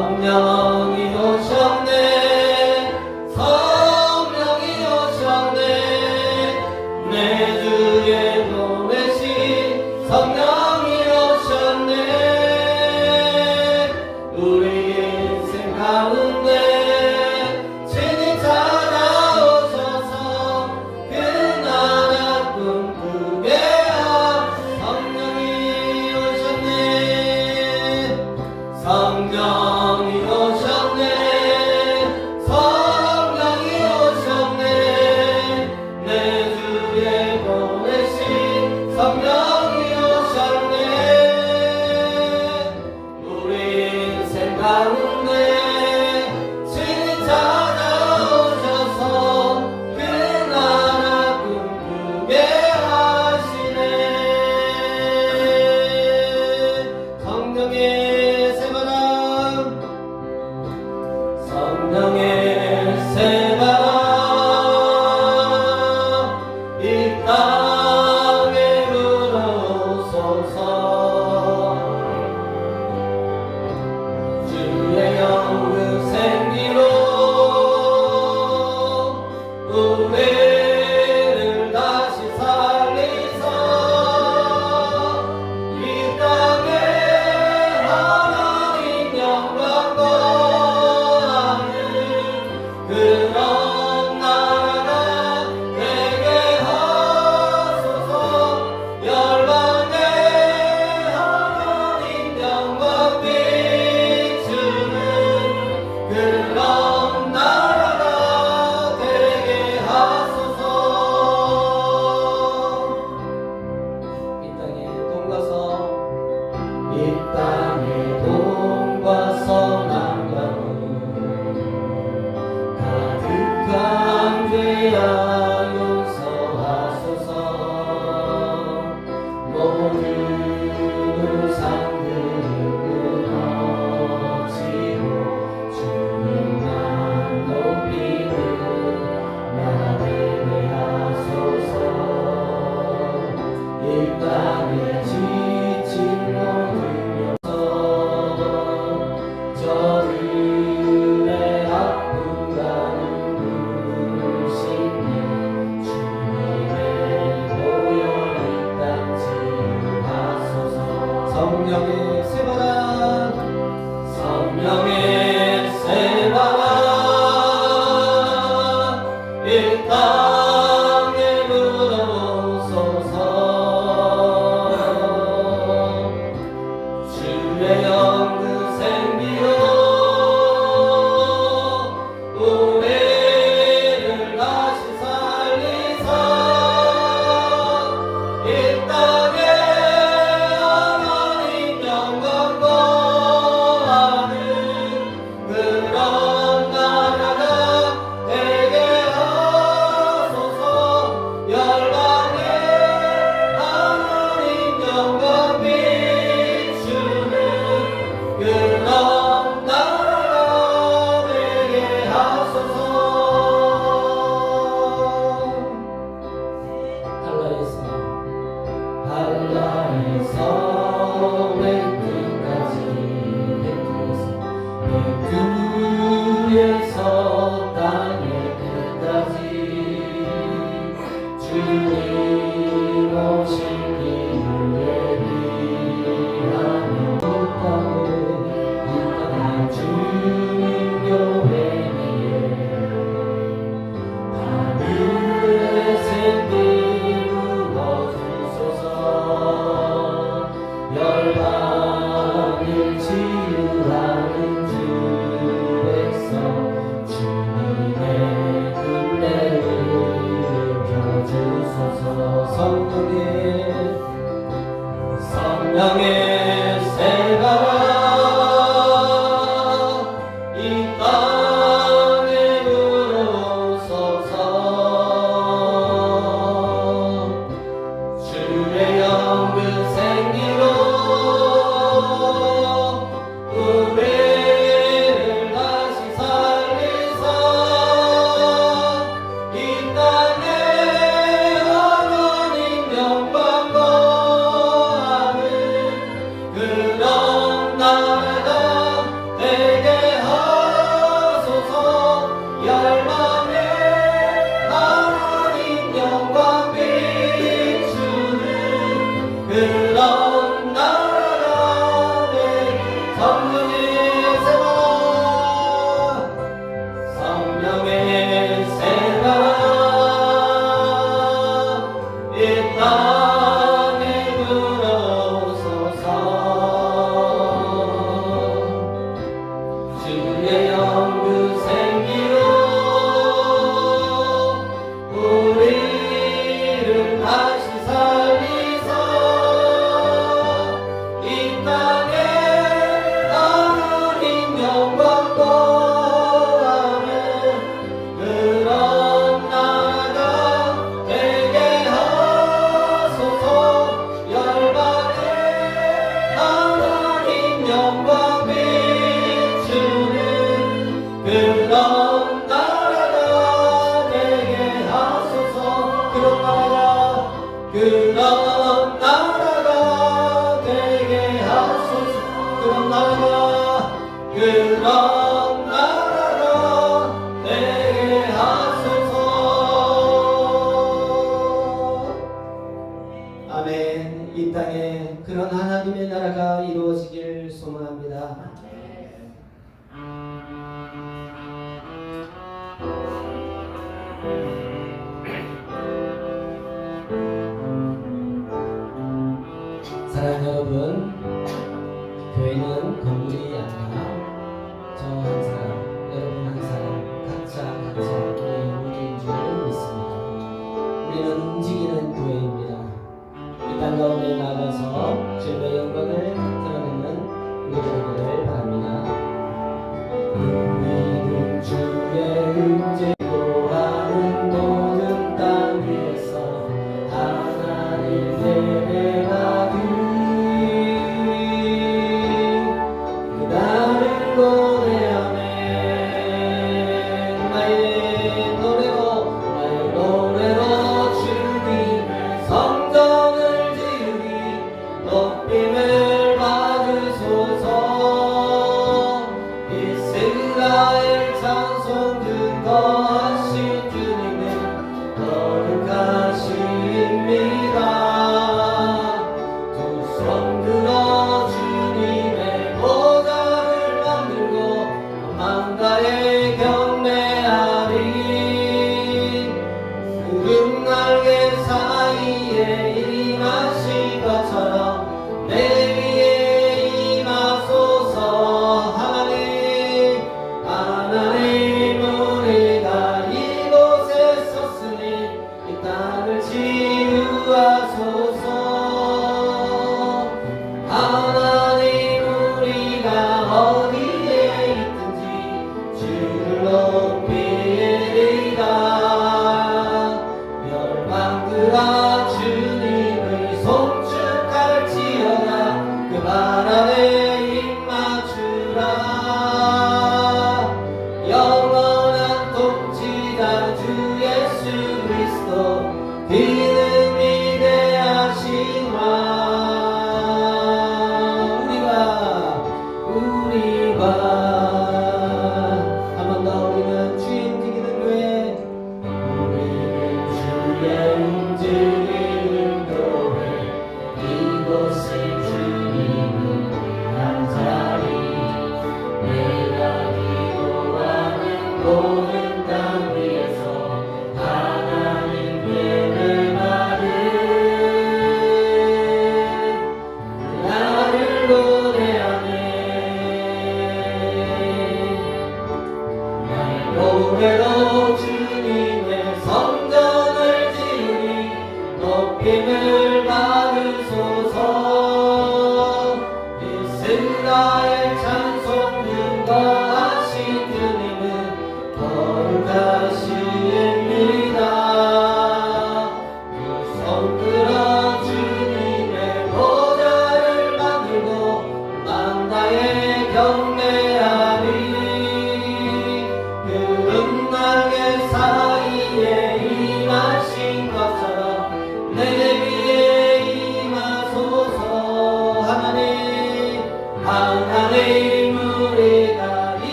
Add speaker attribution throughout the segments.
Speaker 1: 성령 할 Good. 자기의 영혼인 줄을 믿습니다. 우리는 움직이는 교회입니다. 이 땅 가운데 나가서 제발 love.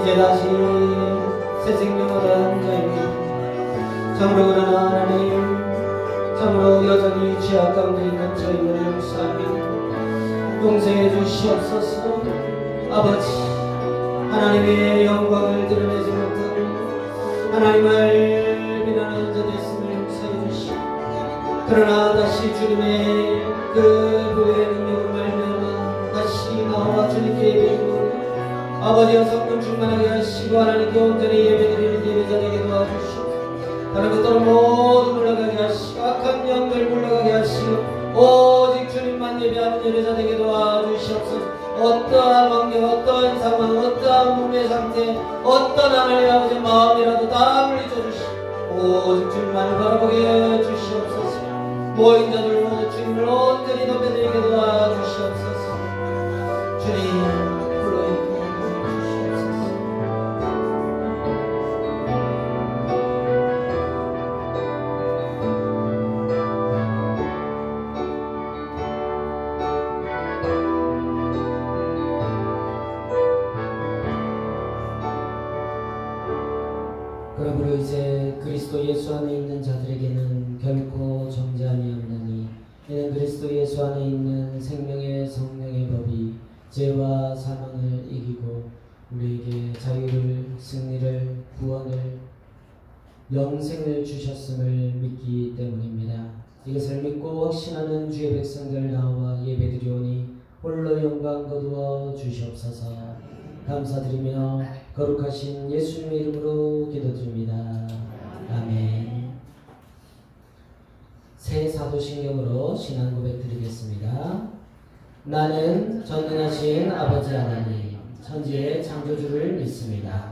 Speaker 1: 이제 다시 새 얻은 자입니다 참으로 그러나 하나님 참으로 여전히 죄악 가운데 있는 저희를 용서합니다 용서해 주시옵소서. 아버지 하나님의 영광을 드러내지 못하고 하나님을 비난하는 자 됐음을 용서해 주시고 그러나 다시 주님의 그 보혈의 능력으 아버지와 성령 충만하게 하시고 하나님께 온전히 예배드리는 예배자 되게 도와주시고 다른 것들을 모두 물러가게 하시고 악한 영들 물러가게 하시고 오직 주님만 예배하는 예배자 되게 도와주시옵소서. 어떠한 환경 어떠한 상황 어떠한 몸의 상태 어떤 하나님 아버지 마음이라도 다 물리쳐 주시고 오직 주님만을 바라보게 주시옵소서. 모인 자들 모두 주님을 온전히 높여드리게 도와 영생을 주셨음을 믿기 때문입니다. 이것을 믿고 확신하는 주의 백성들 나와 예배드리오니 홀로 영광 거두어 주시옵소서 감사드리며 거룩하신 예수님의 이름으로 기도드립니다. 아멘. 새 사도신경으로 신앙 고백 드리겠습니다. 나는 전능하신 아버지 하나님, 천지의 창조주를 믿습니다.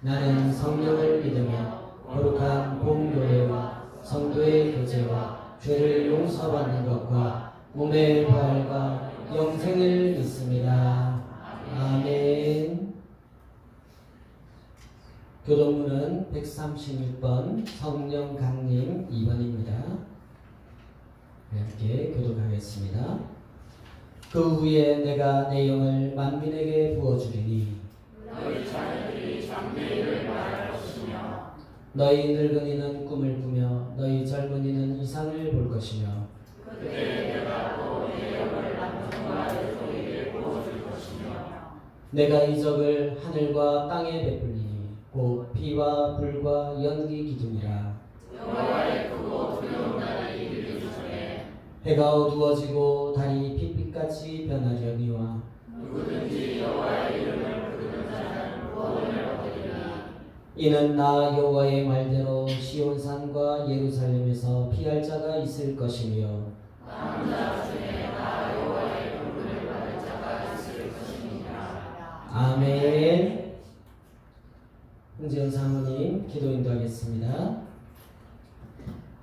Speaker 1: 나는 성령을 믿으며 거룩한 공교회와 성도의 교제와 죄를 용서받는 것과 몸의 부활과 영생을 믿습니다. 아멘. 교동문은 136번 성령 강림 2번입니다. 함께 교독하겠습니다. 그 후에 내가 내 영을 만민에게 부어주리니 너희 늙은이는 꿈을 꾸며 너희 젊은이는 이상을 볼 것이며 내가 이적을 하늘과 땅에 베풀리니 곧 피와 불과 연기 기둥이라. 해가 어두워지고 달이 핏빛같이 변하려니와 이는 나 여호와의 말대로 시온 산과 예루살렘에서 피할 자가 있을 것이며 아멘. 흥재현 사모님 기도 인도하겠습니다.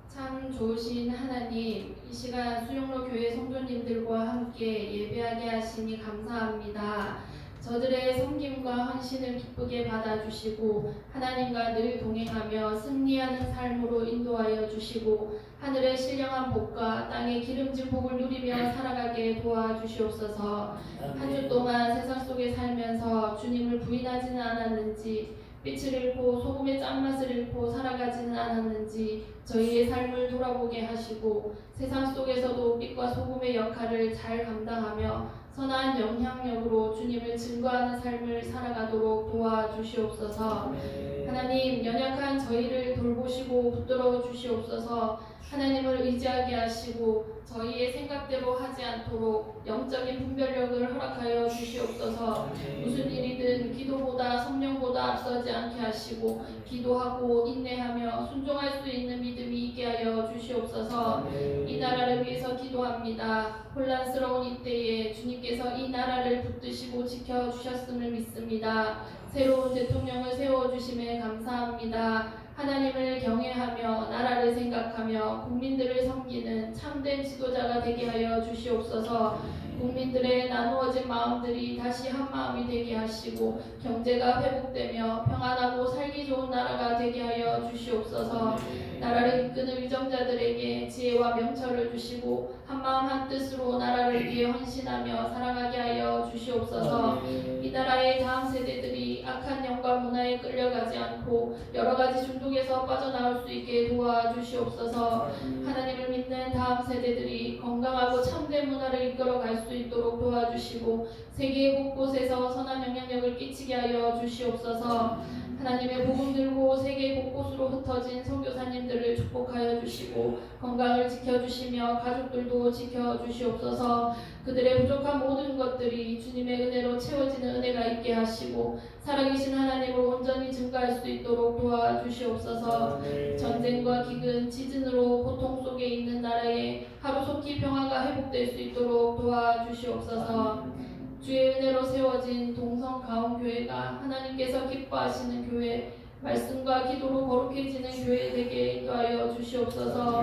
Speaker 2: 참 좋으신 하나님, 이 시간 수영로 교회 성도님들과 함께 예배하게 하시니 감사합니다. 저들의 섬김과 헌신을 기쁘게 받아주시고 하나님과 늘 동행하며 승리하는 삶으로 인도하여 주시고 하늘의 신령한 복과 땅의 기름진 복을 누리며 살아가게 도와주시옵소서. 한 주 동안 세상 속에 살면서 주님을 부인하지는 않았는지 빛을 잃고 소금의 짠맛을 잃고 살아가지는 않았는지 저희의 삶을 돌아보게 하시고 세상 속에서도 빛과 소금의 역할을 잘 감당하며 선한 영향력으로 주님을 증거하는 삶을 살아가도록 도와주시옵소서. 하나님 연약한 저희를 돌보시고 붙들어 주시옵소서 하나님을 의지하게 하시고 저희의 생각대로 하지 않도록 영적인 분별력을 허락하여 주시옵소서 무슨 일이든 기도보다 성령보다 앞서지 않게 하시고 기도하고 인내하며 순종할 수 있는 믿음이 있게 하여 주시옵소서 이 나라를 위해서 기도합니다. 혼란스러운 이때에 주님께서 이 나라를 붙드시고 지켜주셨음을 믿습니다. 새로운 대통령을 세워주심에 감사합니다. 하나님을 경외하며 나라를 생각하며 국민들을 섬기는 참된 지도자가 되게 하여 주시옵소서. 국민들의 나누어진 마음들이 다시 한 마음이 되게 하시고 경제가 회복되며 평안하고 살기 좋은 나라가 되게 하여 주시옵소서. 나라를 이끄는 위정자들에게 지혜와 명철을 주시고 한 마음 한 뜻으로 나라를 위해 헌신하며 사랑하게 하여 주시옵소서. 이 나라의 다음 세대들이 악한 영 과 문화에 끌려가지 않고 여러 가지 중독에서 빠져나올 수 있게 도와주시옵소서. 하나님을 믿는 다음 세대들이 건강하고 참된 문화를 이끌어갈 수 있도록 도와주시고 세계 곳곳에서 선한 영향력을 끼치게 하여 주시옵소서. 하나님의 복음 들고 세계 곳곳으로 흩어진 선교사님들을 축복하여 주시고 건강을 지켜주시며 가족들도 지켜주시옵소서. 그들의 부족한 모든 것들이 주님의 은혜로 채워지는 은혜가 있게 하시고 살아계신 하나님 으로 온전히 증가할 수 있도록 도와주시옵소서. 전쟁과 기근, 지진으로 고통 속에 있는 나라에 하루속히 평화가 회복될 수 있도록 도와주시옵소서. 주의 은혜로 세워진 동성 가온 교회가 하나님께서 기뻐하시는 교회, 말씀과 기도로 거룩해지는 교회 되게 인도하여 주시옵소서.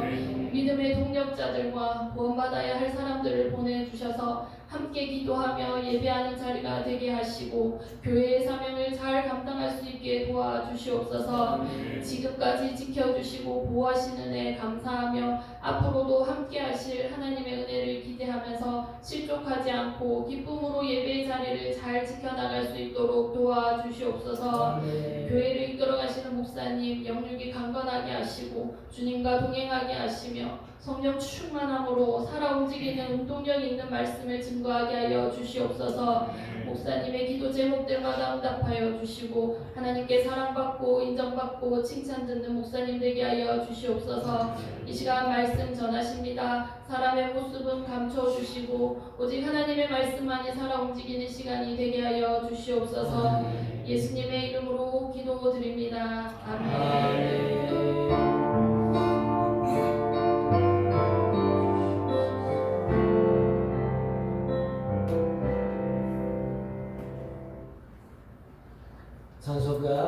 Speaker 2: 믿음의 동력자들과 구원받아야 할 사람들을 보내주셔서 함께 기도하며 예배하는 자리가 되게 하시고 교회의 사명을 잘 감당할 수 있게 도와주시옵소서. 지금까지 지켜주시고 보호하시는 애 감사하며 앞으로도 함께 하실 하나님의 은혜를 기대하면서 실족하지 않고 기쁨으로 예배의 자리를 잘 지켜나갈 수 있도록 도와주시옵소서. 교회를 이끌어 가시는 목사님 영육이 강건하게 하시고 주님과 동행하게 하시며 성령 충만함으로 살아 움직이는 운동력 있는 말씀을 증거하게 하여 주시옵소서. 목사님의 기도 제목들마다 응답하여 주시고 하나님께 사랑받고 인정받고 칭찬 듣는 목사님 되게 하여 주시옵소서. 이 시간 말씀 전하십니다. 사람의 모습은 감춰 주시고 오직 하나님의 말씀만이 살아 움직이는 시간이 되게 하여 주시옵소서. 예수님의 이름으로 기도드립니다. 아멘.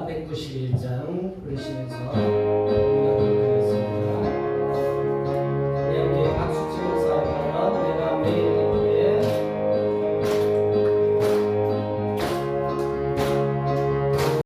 Speaker 1: 191장 부르시면서